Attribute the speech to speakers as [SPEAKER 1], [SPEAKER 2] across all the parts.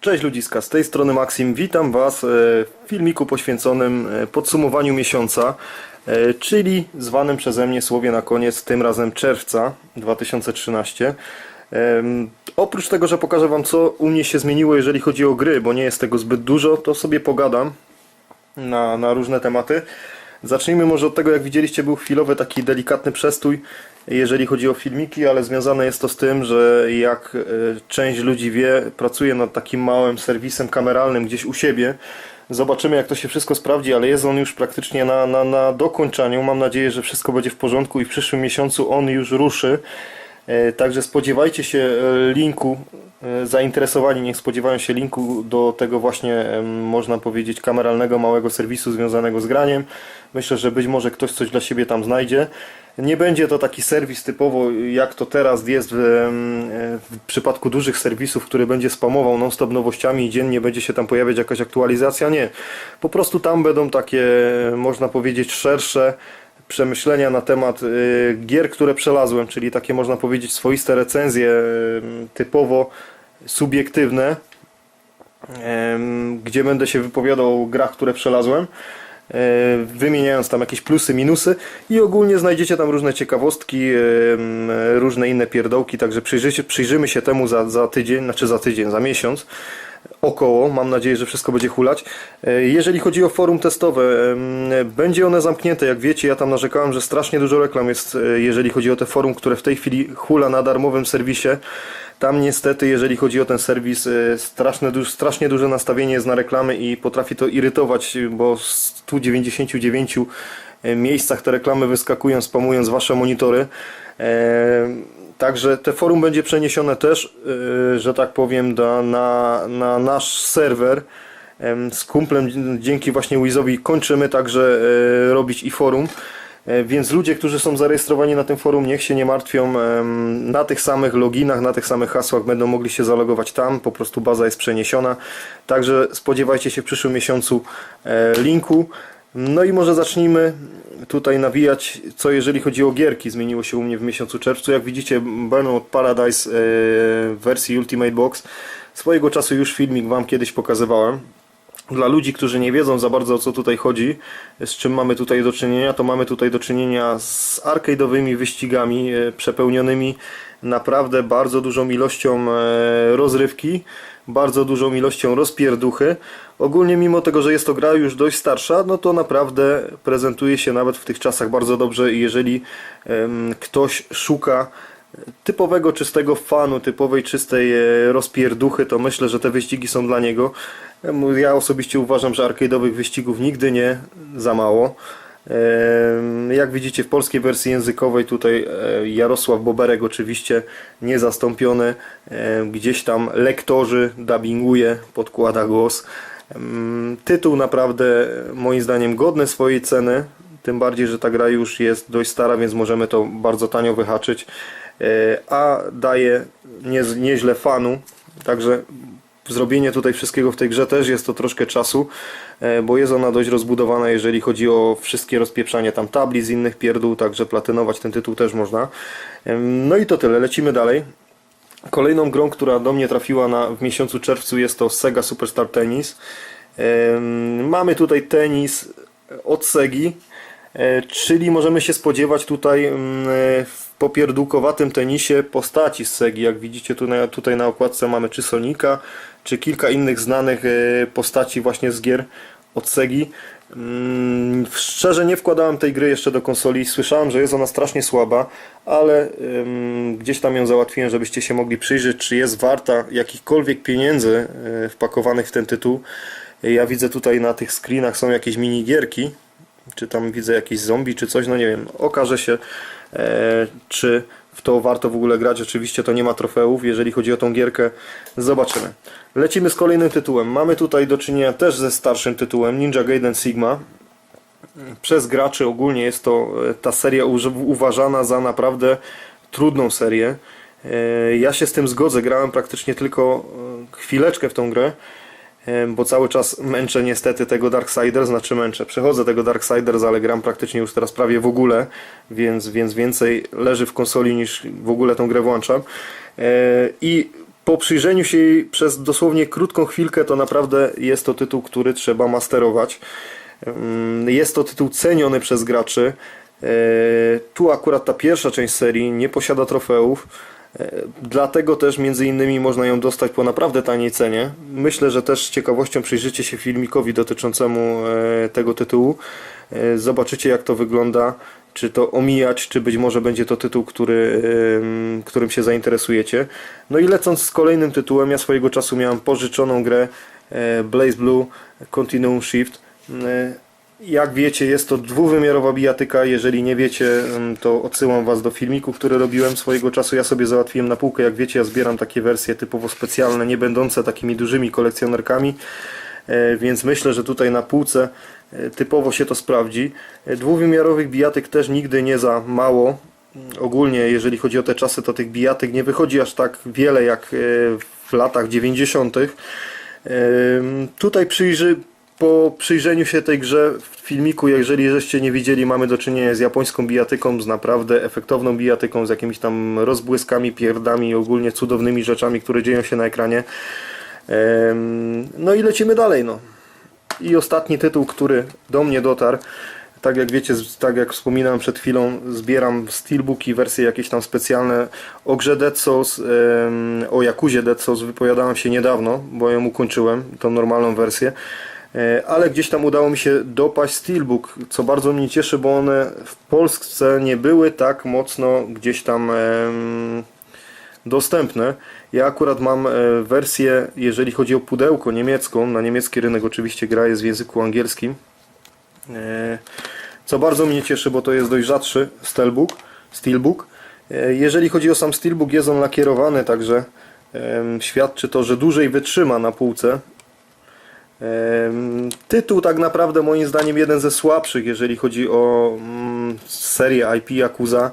[SPEAKER 1] Cześć ludziska, z tej strony Maksim, witam Was e, w filmiku poświęconym e, podsumowaniu miesiąca, e, czyli zwanym przeze mnie słowie na koniec, tym razem czerwca 2013. Em, Oprócz tego, że pokażę Wam co u mnie się zmieniło jeżeli chodzi o gry, bo nie jest tego zbyt dużo, to sobie pogadam na, na różne tematy. Zacznijmy może od tego, jak widzieliście, był chwilowy taki delikatny przestój, jeżeli chodzi o filmiki, ale związane jest to z tym, że jak e, część ludzi wie, pracuję nad takim małym serwisem kameralnym gdzieś u siebie. Zobaczymy, jak to się wszystko sprawdzi, ale jest on już praktycznie na, na, na dokończaniu. Mam nadzieję, że wszystko będzie w porządku i w przyszłym miesiącu on już ruszy. E, Także spodziewajcie się e, linku, e, zainteresowani niech spodziewają się linku do tego właśnie, można powiedzieć, kameralnego małego serwisu związanego z graniem. Myślę, że być może ktoś coś dla siebie tam znajdzie. Nie będzie to taki serwis typowo jak to teraz jest w, w przypadku dużych serwisów, który będzie spamował non-stop nowościami i dziennie będzie się tam pojawiać jakaś aktualizacja. Nie. Po prostu tam będą takie, można powiedzieć, szersze przemyślenia na temat y, gier, które przelazłem, czyli takie można powiedzieć swoiste recenzje y, typowo subiektywne, gdzie będę się wypowiadał o grach, które przelazłem, e, wymieniając tam jakieś plusy, minusy i ogólnie znajdziecie tam różne ciekawostki, różne inne pierdołki, także przyjrzymy się temu za, za tydzień, znaczy za tydzień, za miesiąc około. Mam nadzieję, że wszystko będzie hulać. E, Jeżeli chodzi o forum testowe, będzie one zamknięte. Jak wiecie, ja tam narzekałem, że strasznie dużo reklam jest, e, jeżeli chodzi o te forum, które w tej chwili hula na darmowym serwisie. Tam niestety, jeżeli chodzi o ten serwis, e, straszne, strasznie duże nastawienie jest na reklamy i potrafi to irytować, bo w 199 e, miejscach te reklamy wyskakują, spamując wasze monitory. Także te forum będzie przeniesione też, e, że tak powiem, da, na, na nasz serwer. Z kumplem dzięki właśnie Wizowi kończymy także e, robić i forum. E, Więc ludzie, którzy są zarejestrowani na tym forum, niech się nie martwią. Na tych samych loginach, na tych samych hasłach będą mogli się zalogować tam. Po prostu baza jest przeniesiona. Także spodziewajcie się w przyszłym miesiącu e, linku. No i może zacznijmy tutaj nawijać, co jeżeli chodzi o gierki. Zmieniło się u mnie w miesiącu czerwcu. Jak widzicie, Burnout Paradise e, w wersji Ultimate Box. Swojego czasu już filmik Wam kiedyś pokazywałem. Dla ludzi, którzy nie wiedzą za bardzo o co tutaj chodzi, z czym mamy tutaj do czynienia, to mamy tutaj do czynienia z arcade'owymi wyścigami e, przepełnionymi naprawdę bardzo dużą ilością e, rozrywki, bardzo dużą ilością rozpierduchy. Ogólnie mimo tego, że jest to gra już dość starsza, no to naprawdę prezentuje się nawet w tych czasach bardzo dobrze i jeżeli ktoś szuka typowego czystego fanu, typowej czystej e, rozpierduchy, to myślę, że te wyścigi są dla niego. Ja osobiście uważam, że arcade'owych wyścigów nigdy nie za mało. Jak widzicie w polskiej wersji językowej tutaj e, Jarosław Boberek oczywiście niezastąpiony. Gdzieś tam lektorzy dubbinguje, podkłada głos. Tytuł naprawdę moim zdaniem godny swojej ceny. Tym bardziej, że ta gra już jest dość stara, więc możemy to bardzo tanio wyhaczyć. E, A daje nie, nieźle fanu. Także zrobienie tutaj wszystkiego w tej grze też jest to troszkę czasu, e, bo jest ona dość rozbudowana, jeżeli chodzi o wszystkie rozpieprzanie tam tabli z innych pierdół, także platynować ten tytuł też można. No i to tyle, lecimy dalej. Kolejną grą, która do mnie trafiła na, w miesiącu czerwcu jest to Sega Superstar Tennis. Mamy tutaj tenis od Segi, e, czyli możemy się spodziewać tutaj mm, e, w popierdółkowatym tenisie postaci z Segi. Jak widzicie tu na, tutaj na okładce mamy czy Sonika, czy kilka innych znanych e, postaci właśnie z gier od Segi. Mm, Szczerze nie wkładałem tej gry jeszcze do konsoli. Słyszałem, że jest ona strasznie słaba, ale ym, gdzieś tam ją załatwiłem, żebyście się mogli przyjrzeć, czy jest warta jakichkolwiek pieniędzy y, wpakowanych w ten tytuł. Ja widzę tutaj na tych screenach są jakieś minigierki, czy tam widzę jakieś zombie, czy coś, no nie wiem. Okaże się, e, czy w to warto w ogóle grać. Oczywiście to nie ma trofeów, jeżeli chodzi o tą gierkę. Zobaczymy. Lecimy z kolejnym tytułem. Mamy tutaj do czynienia też ze starszym tytułem Ninja Gaiden Sigma. Przez graczy ogólnie jest to e, ta seria uważana za naprawdę trudną serię. E, Ja się z tym zgodzę, grałem praktycznie tylko e, chwileczkę w tą grę. Bo cały czas męczę niestety tego Darksiders, znaczy męczę, przechodzę tego Darksiders, ale gram praktycznie już teraz prawie w ogóle, więc, więc więcej leży w konsoli niż w ogóle tą grę włączam. E, I po przyjrzeniu się jej przez dosłownie krótką chwilkę, to naprawdę jest to tytuł, który trzeba masterować. Jest to tytuł ceniony przez graczy. E, Tu akurat ta pierwsza część serii nie posiada trofeów. E, Dlatego też między innymi można ją dostać po naprawdę taniej cenie. Myślę, że też z ciekawością przyjrzycie się filmikowi dotyczącemu e, tego tytułu. E, Zobaczycie jak to wygląda, czy to omijać, czy być może będzie to tytuł, który, którym się zainteresujecie. No i lecąc z kolejnym tytułem, ja swojego czasu miałem pożyczoną grę Blaze Blue Continuum Shift. Jak wiecie, jest to dwuwymiarowa bijatyka. Jeżeli nie wiecie, to odsyłam Was do filmiku, który robiłem swojego czasu. Ja sobie załatwiłem na półkę. Jak wiecie, ja zbieram takie wersje typowo specjalne, nie będące takimi dużymi kolekcjonerkami. E, Więc myślę, że tutaj na półce e, typowo się to sprawdzi. E, Dwuwymiarowych bijatyk też nigdy nie za mało. Ogólnie, jeżeli chodzi o te czasy, to tych bijatyk nie wychodzi aż tak wiele jak w latach 90. Ym, Tutaj przyjrzy, po przyjrzeniu się tej grze w filmiku, jeżeli żeście nie widzieli, mamy do czynienia z japońską bijatyką, z naprawdę efektowną bijatyką, z jakimiś tam rozbłyskami, pierdami i ogólnie cudownymi rzeczami, które dzieją się na ekranie. No i lecimy dalej. No. I ostatni tytuł, który do mnie dotarł, tak jak wiecie, tak jak wspominałem przed chwilą, zbieram steelbooki, wersje jakieś tam specjalne o grze Dead Souls, o Jakuzie Dead Souls wypowiadałem się niedawno, bo ją ukończyłem, tą normalną wersję. E, Ale gdzieś tam udało mi się dopaść Steelbook, co bardzo mnie cieszy, bo one w Polsce nie były tak mocno gdzieś tam dostępne. Ja akurat mam e, wersję, jeżeli chodzi o pudełko niemiecką, na niemiecki rynek oczywiście gra jest w języku angielskim. E, Co bardzo mnie cieszy, bo to jest dość rzadszy steelbook. steelbook. Jeżeli chodzi o sam steelbook, jest on lakierowany, także świadczy to, że dłużej wytrzyma na półce. Tytuł tak naprawdę moim zdaniem jeden ze słabszych, jeżeli chodzi o mm, serię IP Yakuza.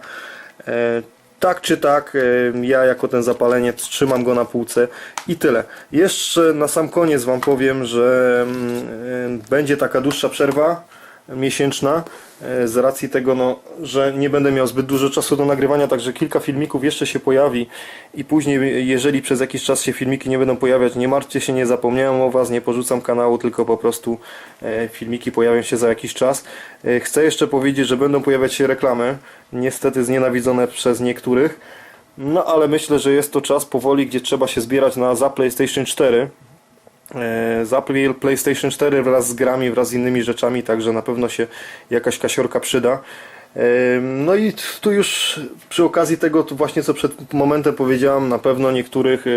[SPEAKER 1] E, Tak czy tak, ja jako ten zapaleniec trzymam go na półce i tyle. Jeszcze na sam koniec Wam powiem, że mm, będzie taka dłuższa przerwa miesięczna e, z racji tego, no, że nie będę miał zbyt dużo czasu do nagrywania, także kilka filmików jeszcze się pojawi i później, jeżeli przez jakiś czas się filmiki nie będą pojawiać, nie martwcie się, nie zapomniałem o Was, nie porzucam kanału, tylko po prostu e, filmiki pojawią się za jakiś czas. E, Chcę jeszcze powiedzieć, że będą pojawiać się reklamy, niestety znienawidzone przez niektórych, no ale myślę, że jest to czas powoli, gdzie trzeba się zbierać na za PlayStation 4. E, za Play- PlayStation 4 wraz z grami, wraz z innymi rzeczami, także na pewno się jakaś kasiorka przyda. E, No i tu już przy okazji tego, tu właśnie co przed momentem powiedziałem, na pewno niektórych e,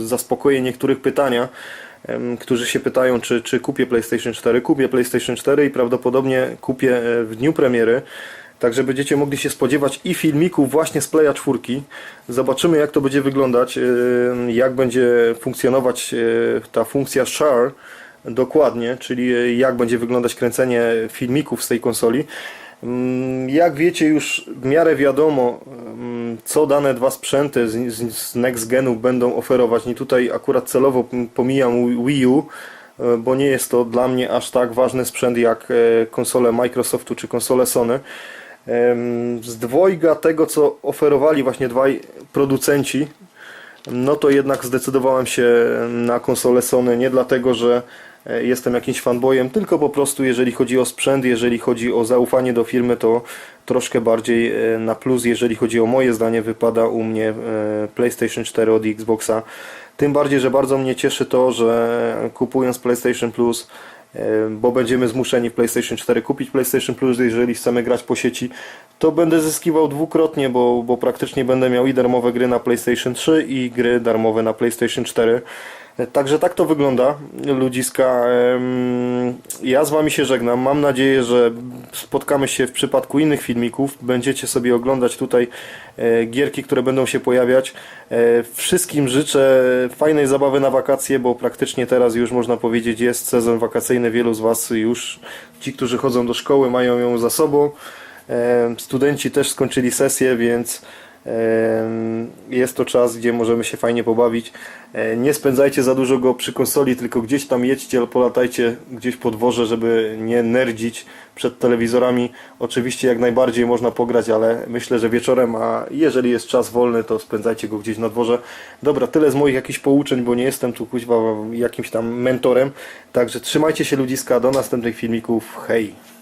[SPEAKER 1] zaspokoję niektórych pytania, którzy się pytają, czy, czy kupię PlayStation 4. Kupię PlayStation 4 i prawdopodobnie kupię w dniu premiery. Także będziecie mogli się spodziewać i filmików właśnie z Playa 4. Zobaczymy jak to będzie wyglądać, yy, jak będzie funkcjonować yy, ta funkcja Share dokładnie, czyli yy, jak będzie wyglądać kręcenie filmików z tej konsoli. Mm, Jak wiecie już w miarę wiadomo, mm, co dane dwa sprzęty z, Next Genu będą oferować. Nie tutaj akurat celowo pomijam Wii U, bo nie jest to dla mnie aż tak ważny sprzęt jak konsole Microsoftu czy konsole Sony. Z dwojga tego, co oferowali właśnie dwaj producenci, no to jednak zdecydowałem się na konsolę Sony nie dlatego, że e, jestem jakimś fanboyem, tylko po prostu jeżeli chodzi o sprzęt, jeżeli chodzi o zaufanie do firmy, to troszkę bardziej e, na plus, jeżeli chodzi o moje zdanie, wypada u mnie e, PlayStation 4 od Xboxa. Tym bardziej, że bardzo mnie cieszy to, że kupując PlayStation Plus, bo będziemy zmuszeni w PlayStation 4 kupić PlayStation Plus, jeżeli chcemy grać po sieci, to będę zyskiwał dwukrotnie, bo, bo praktycznie będę miał i darmowe gry na PlayStation 3 i gry darmowe na PlayStation 4. Także tak to wygląda, ludziska. Ja z Wami się żegnam. Mam nadzieję, że spotkamy się w przypadku innych filmików. Będziecie sobie oglądać tutaj e, gierki, które będą się pojawiać. E, Wszystkim życzę fajnej zabawy na wakacje, bo praktycznie teraz już można powiedzieć jest sezon wakacyjny. Wielu z Was już, ci, którzy chodzą do szkoły, mają ją za sobą. E, Studenci też skończyli sesję, więc Jest to czas, gdzie możemy się fajnie pobawić. E, Nie spędzajcie za dużo go przy konsoli, tylko gdzieś tam jedźcie, polatajcie gdzieś po dworze, żeby nie nerdzić przed telewizorami. Oczywiście jak najbardziej można pograć, ale myślę, że wieczorem, a jeżeli jest czas wolny, to spędzajcie go gdzieś na dworze. Dobra, tyle z moich jakichś pouczeń, bo nie jestem tu kuźwa jakimś tam mentorem. Także trzymajcie się ludziska, do następnych filmików. Hej!